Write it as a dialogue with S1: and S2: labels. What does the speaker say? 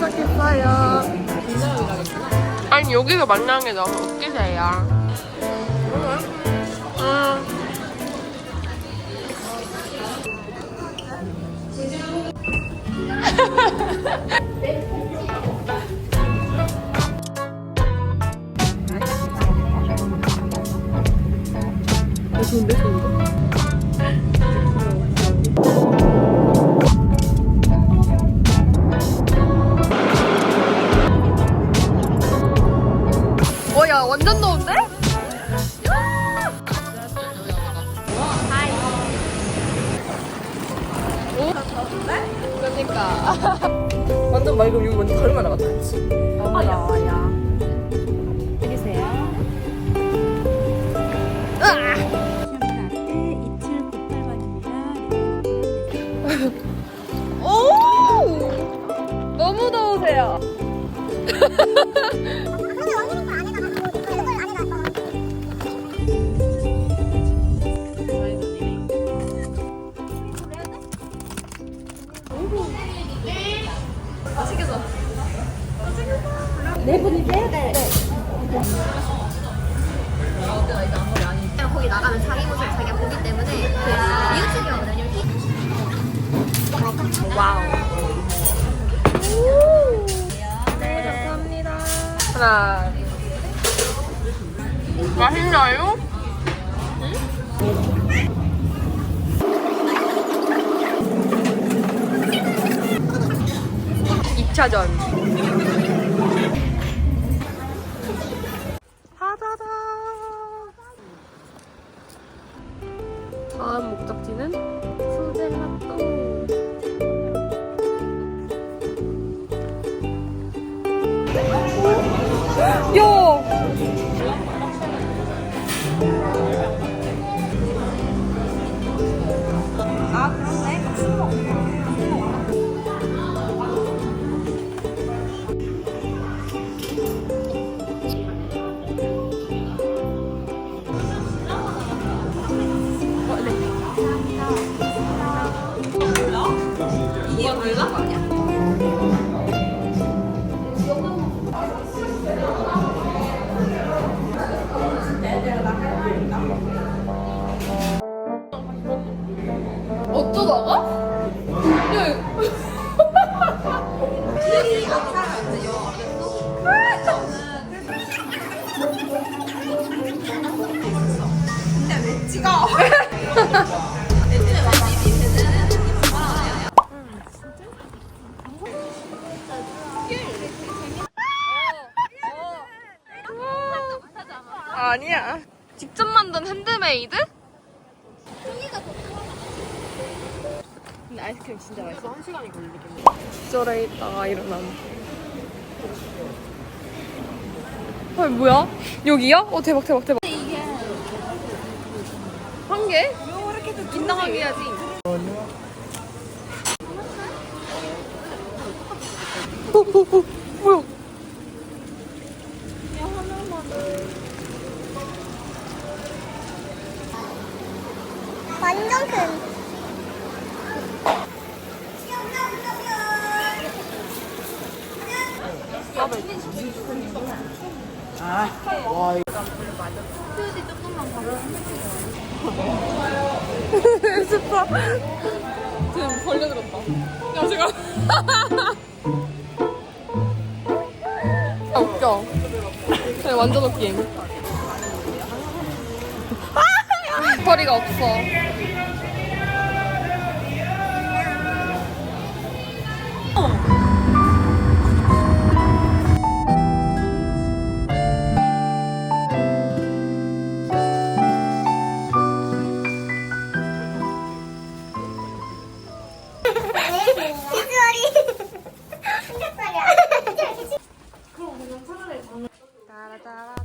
S1: 도착했어요. 아니 여기서 만나는 게 너무 웃기세요. 음. 좋은데 좋은데? 완전 더운데? 오? 그러니까.
S2: 완전 맑으면 여기 완전 가을만 나갔다 그치?
S1: 너무 더워요.
S3: 드리세요.
S1: 으아!
S3: 시험 카 드 2798번입니다.
S1: 오! 너무 더우세요.
S4: 거기 나가면 자기 모습을 자기가 보기 때문에 그 이웃집이거든요.
S1: 와우. 네, 감사합니다. 하나. 맛있나요? 이차전 어쩌다가? 야, 이거- 아니야. 직접 만든 핸드메이드?
S2: 근데 아이스크림 진짜 맛있어 한 시간이 걸리겠네
S1: 기절해 있다가 일어나면. 헐, 뭐야? 여기야? 어, 대박, 대박, 대박. 한 개? 긴장하게 해야지.
S4: 완전 큰.
S2: 아 와 이거
S1: 스파. 지금 걸려들었다. 야, 제가. 아, 웃겨. 그냥 완전 웃김. 볼거리가 없어.
S4: 따라따라.